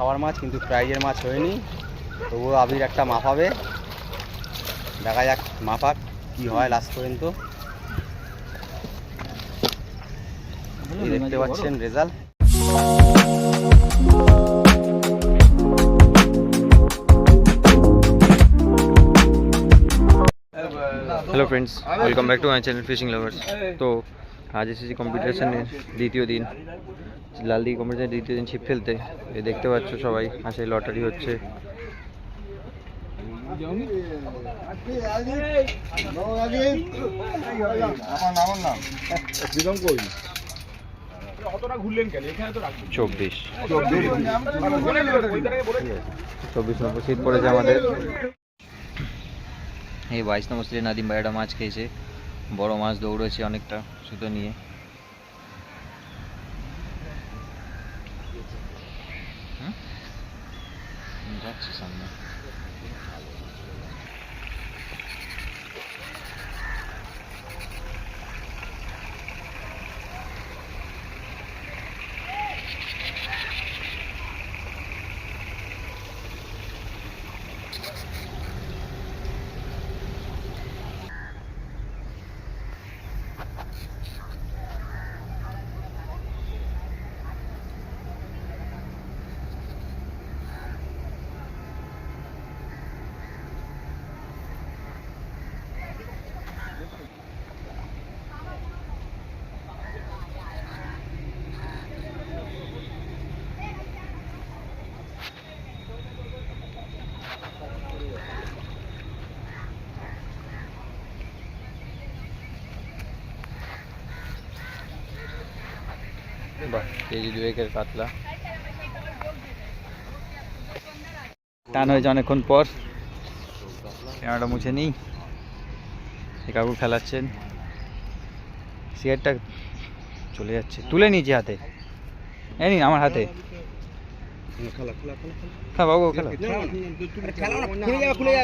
খাওয়ার মাছ কিন্তু প্রাইজের মাছ হয়নি। তবুও আবির একটা মাপাবে। দেখা যাক মাপাক কি হয় লাস্ট পর্যন্ত। দেখতে পাচ্ছেন result hello friends welcome back to my channel fishing lovers তো আজ এসেছি কম্পিটিশনের দ্বিতীয় দিন। লাল দিঘি দ্বিতীয় দিন ছিপ ফেলতে। দেখতে পাচ্ছ সবাই হাসে লটারি হচ্ছে। চব্বিশ। চব্বিশ নম্বর সিট পড়েছে আমাদের। এই বাইশ নম্বর সিটে নাদিম ভাইয়াটা মাছ খেয়েছে। বড় মাছ দৌড়েছে অনেকটা সুতো নিয়ে হুম? হুম, যাচ্ছে সামনে কেজি দুয়েকের কাতলা টান হয়েছে অনেকক্ষণ পর। ক্যামেরাটা মুছে নিই। সে কাকু খেলাচ্ছেন। সিগারেটটা চলে যাচ্ছে। তুলে নিয়েছি হাতে। এই নিন আমার হাতে। হ্যাঁ বাবু খেলা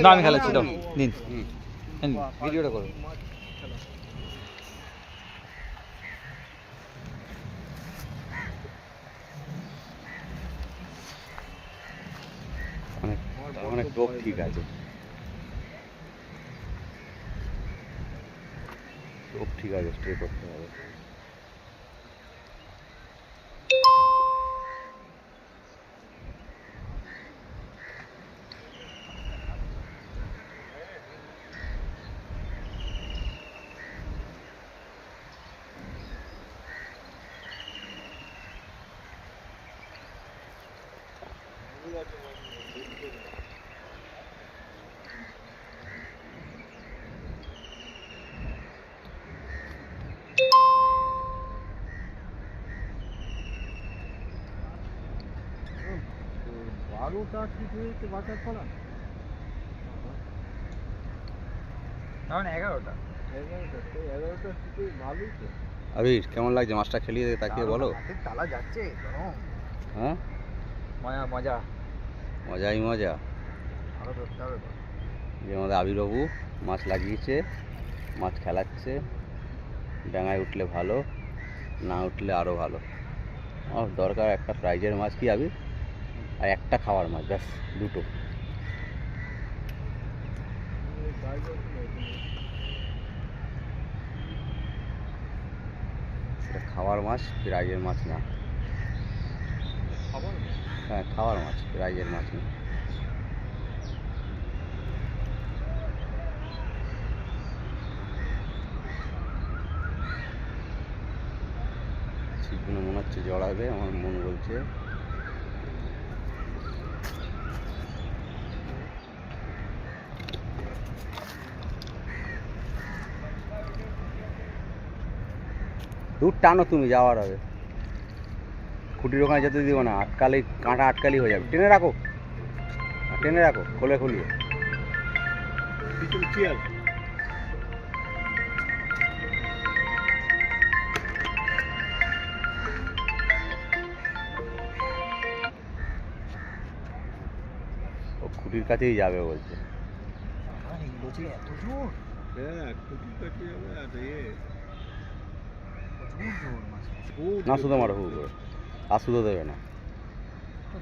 না আমি খেলাচ্ছি তো নিন। নিন, ভিডিওটা করুন অনেক টোপ ঠিক আছে টোপ ঠিক আছে স্টে করতে হবে তখন এগারোটা? আবির কেমন লাগছে? মাছটা খেলিয়ে তাকিয়ে বলো। তালা যাচ্ছে হ্যাঁ? মজা মজা। মজাই মজা। আরও ধরতে হবে। তো যে আমাদের আবিরবাবু মাছ লাগিয়েছে মাছ খেলাচ্ছে ডাঙায় উঠলে ভালো না উঠলে আরও ভালো। আমার দরকার একটা প্রাইজের মাছ কি আবির? আর একটা খাওয়ার মাছ, ব্যাস, দুটো। খাওয়ার মাছ প্রাইজের মাছ না। হ্যাঁ খাওয়ার মাছ প্রাইজের মাছ না। ছিপগুলো মনে হচ্ছে জড়াবে আমার মন বলছে। দূর টানো তুমি যাওয়ার হবে খুঁটির ওখানে যেতে দিব না আটকালি কাঁটা আটকালি হয়ে যাবে। টেনে রাখো। টেনে রাখো খোলে খুলিয়ে। ও খুঁটির কাছেই যাবে বলছে। এত জোর? হ্যাঁ খুঁটি কাটিয়ে যাবে আর না শুধু মারো হু করে। আর শুধু দেবে না।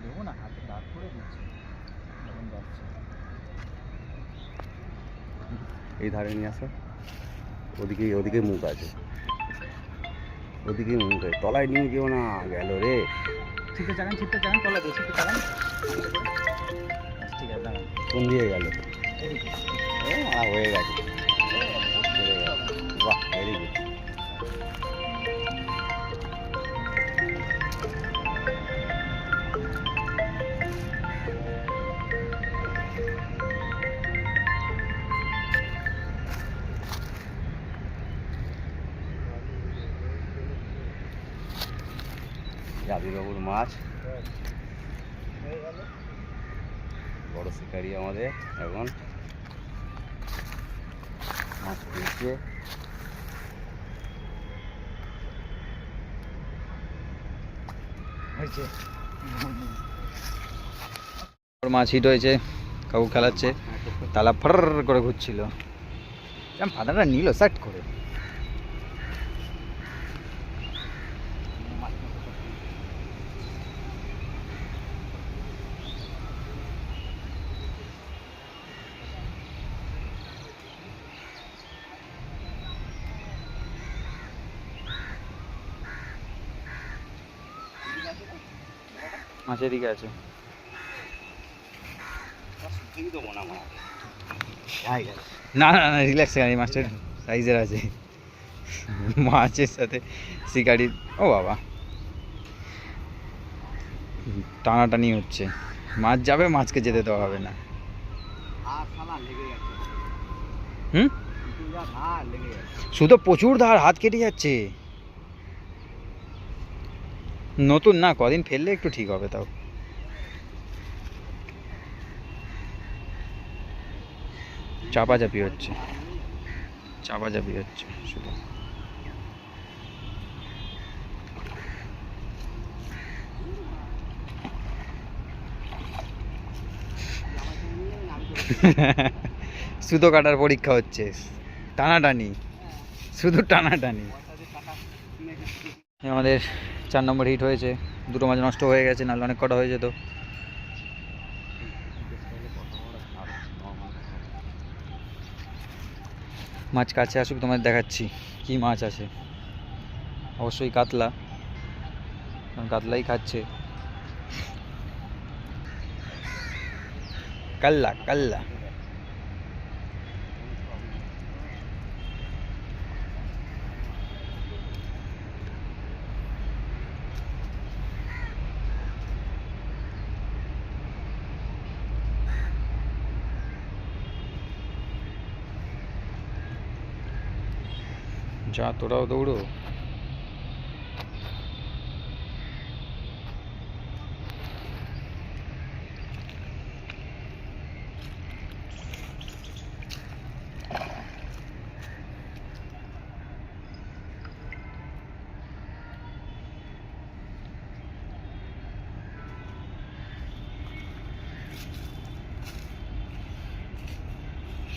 দেবো না হাতে দাঁত করে দিচ্ছি। এই ধারে নিয়ে আসো। ওদিকে ওদিকে মুখ আছে। ওদিকে মুখ আছে। তলায় নিয়ে যেও না গেল রে। ছিপে চাগান ছিপে চাগান তলা দিয়ে ঠিক আছে কোন দিয়ে গেল? হয়ে গেছে। জাবিবাবুর মাছ। বড় শিকারি আমাদের এখন। মাছ পেয়েছে মাছ হিট হয়েছে, কাকু খেলাচ্ছে, তালা ফর করে ঘুরছিল। ফাদাটা নিল, সাট করে। মাছ এদিকে আছে। না না না রিল্যাক্স এই মাছটার সাইজের আছে। মাছের সাথে শিকারি ও বাবা। টানাটানি হচ্ছে। মাছ যাবে, মাছকে যেতে দেওয়া হবে না। হুম? শুধু প্রচুর ধার, হাত কেটে যাচ্ছে। নতুন না, কদিন ফেললে একটু ঠিক হবে তাও। চাপাচাপি হচ্ছে। চাপাচাপি হচ্ছে শুধু। সুতো কাটার পরীক্ষা হচ্ছে। টানাটানি। শুধু টানাটানি। আমাদের চার নম্বর হিট হয়েছে। দুটো মাছ নষ্ট হয়ে গেছে, নাহলে অনেক কটা হয়ে যেত। মাছ কাছে আসুক, তোমাদের দেখাচ্ছি কি মাছ আছে। অবশ্যই কাতলা কাতলাই খাচ্ছে। কাল্লা কাল্লা। যা তোরাও দৌড়ো।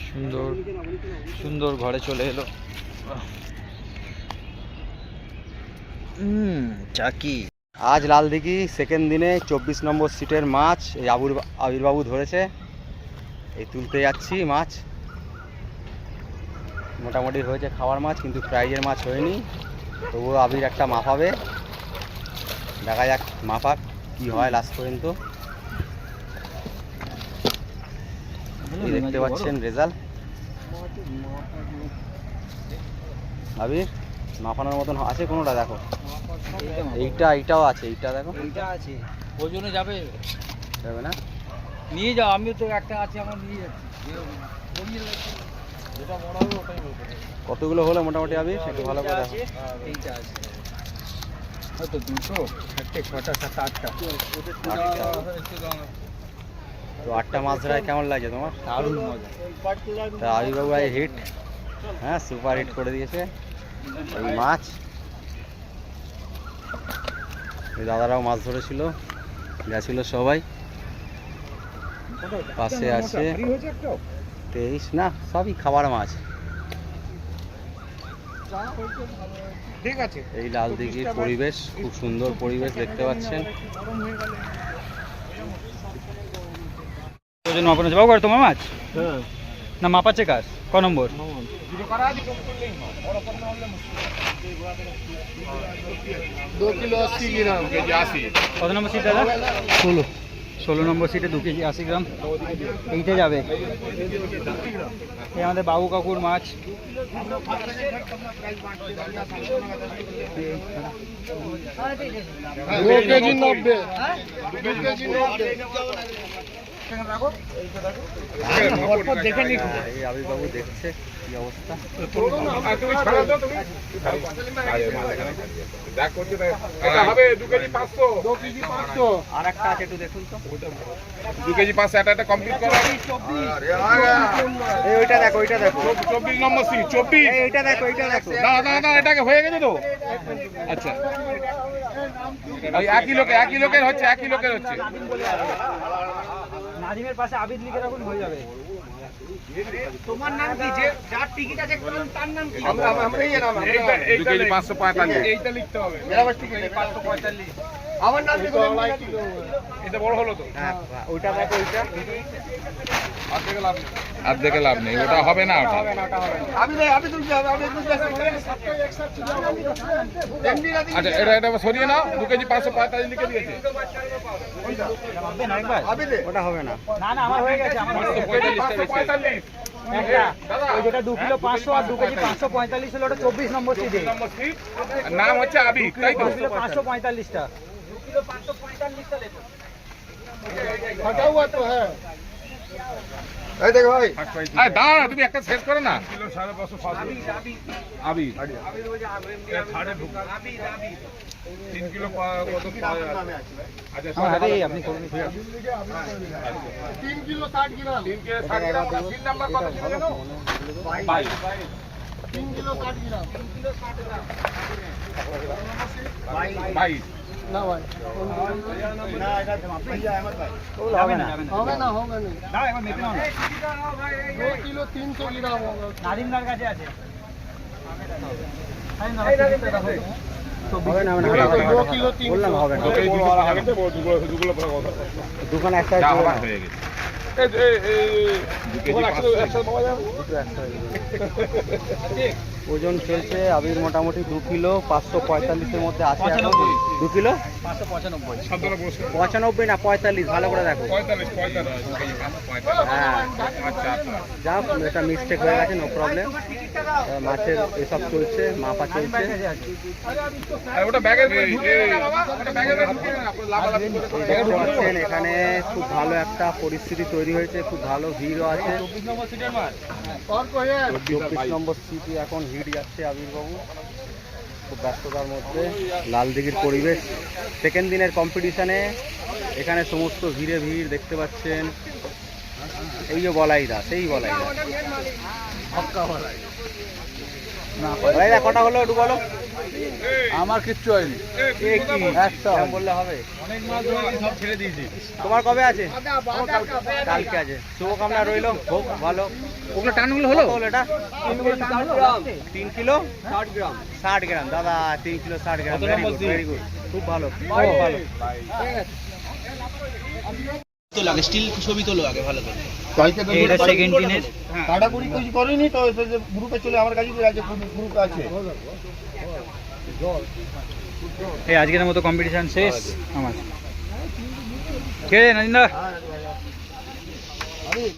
সুন্দর সুন্দর ঘরে চলে এলো। চাকি আজ লালদিঘি সেকেন্ড দিনে চব্বিশ নম্বর সিটের মাছ এই আবুর আবিরবাবু ধরেছে। এই তুলতে যাচ্ছি মাছ। মোটামুটি হয়েছে খাওয়ার মাছ কিন্তু প্রাইজের মাছ হয়নি। তবুও আবির একটা মাপাবে। দেখা যাক মাপাক কি হয় লাস্ট পর্যন্ত। দেখতে পাচ্ছেন রেজাল্ট আবির? মাপানোর মতন আছে কোনোটা দেখো। এইটা এইটাও আছে এইটা দেখো। এইটা আছে। ওই জন্য যাবে? যাবে না? নিয়ে যাও আমিও তো একটা আছে আমার নিয়ে যাচ্ছি। যেটা বড় হবে ওটাই বলব কতগুলো হলো মোটামুটি আবির একটু ভালো করে দেখো। এইটা আছে হয়তো চারটে ছটা সাতটা আটটা। তো আটটা মাছ ধরায় কেমন লাগছে তোমার? দারুণ মজা। তা আবিবাবু হিট। হ্যাঁ সুপার হিট করে দিয়েছে। এই মাছ। এই দাদারাও মাছ ধরেছিল। গেছিল সবাই। পাশে আছে। তেইশ না সবই খাবার মাছ। ঠিক আছে। এই লাল দিঘির পরিবেশ খুব সুন্দর পরিবেশ দেখতে পাচ্ছেন। মাপানো বাবু তোমার মাছ? না মাপাচ্ছে কার? ক নম্বর? কত নম্বর সিট দাদা? ষোলো। ষোলো নম্বর সিটে দু কেজি আশি গ্রাম। এইটা যাবে। এই আমাদের বাবু কাকুর মাছ। এই আবিরবাবু দেখছে কি অবস্থা? আর একটা আছে একটু দেখুন তো। দু কেজি পাঁচশো একটা একটা কমপ্লিট করো ওইটা দেখো ওইটা দেখো। চব্বিশ নম্বর সিট চব্বিশ। এই এইটা দেখো এইটা দেখো। না না না এটাকে হয়ে গেছে তো? আচ্ছা। একই লোকে একই লোকের হচ্ছে একই লোকের হচ্ছে। নাজিমের পাশে আবিদ লিখে রাখুন হয়ে যাবে। দু কেজি পাঁচশো পঁয়তাল্লিশ। এইটা লিখতে হবে। এটা বড় হলো তো। হ্যাঁ ওইটা দেখো ওইটা লাভ নেই ওটা হবে না ওটা। আচ্ছা এটা এটা সরিয়ে নাও দু কেজি পাঁচশো পঁয়তাল্লিশ লিখে দিয়েছে। ভাববেন ওটা হবে না। না না আমার হয়ে গেছে আমার। পঁয়তাল্লিশটা যেটা দু কিলো পাঁচশো আর দু কেজি পাঁচশো পঁয়তাল্লিশ হলো ওটা চব্বিশ নম্বর সিটে। নম্বর সিট আর নাম হচ্ছে আবিদ তাই তো দু কিলো পাঁচশো পঁয়তাল্লিশটা আরে দাঁড়া তুমি একটা শেষ করো না আবিদ তিন কিলো পা- কত পাওয়া যাচ্ছে? আচ্ছা, আমার হাতে আপনি করুন তিন কিলো ষাট গ্রাম, ওটা সিট নাম্বার কত ছিল জানো? বাইশ। বাইশ। হবে না হবে না হবে না দাও একবার মেপে নাও না। কাছে আছে। হবে না হবে না হবে না যা জোড়া। হবার হয়ে গেছে। দু কেজি পাঁচশো। ওজন চলছে আবির মোটামুটি দু কিলো পাঁচশো পঁয়তাল্লিশের মধ্যে আছে। দু কিলো পঁচানব্বই না পঁয়তাল্লিশ ভালো করে দেখো পঁয়তাল্লিশ। হ্যাঁ। যা এটা মিস্টেক হয়ে গেছে নো প্রবলেম মাছের এসব চলছে মাপা চলছে বাবা। দেখতে পাচ্ছেন এখানে খুব ভালো একটা পরিস্থিতি তৈরি হয়েছে খুব ভালো ভিড়ও আছে চব্বিশ নম্বর সিটে এখন ভিড় যাচ্ছে আবিরবাবু খুব ব্যস্ততার মধ্যে লালদিঘির পরিবেশ। সেকেন্ড দিনের কম্পিটিশানে এখানে সমস্ত ভিড়ে ভিড় দেখতে পাচ্ছেন। এই যে বলাই দা সেই বলাই দা কটা হলো একটু বলো? আমার কিচ্ছু হয়নি। এ কি? এরম বললে হবে। তোমার কবে আছে? কালকে আছে। শুভকামনা রইল। হোক ভালো। ওগুলো টানগুলো হলো? এটা? তিন কিলো ষাট গ্রাম। ষাট গ্রাম। দাদা তিন কিলো ষাট gram. Very good very good খুব ভালো। খুব ভালো। তো লাগে স্টিল ছবি তোলো আগে ভালো করে। এটা সেকেন্ড দিনের। কাটাকুড়ি কিছু করিনি তো গ্রুপে চলে আমার কাছে গ্রুপ আছে। এই আজকের মতো কম্পিটিশান শেষ। আমার। কে নাজিন্দা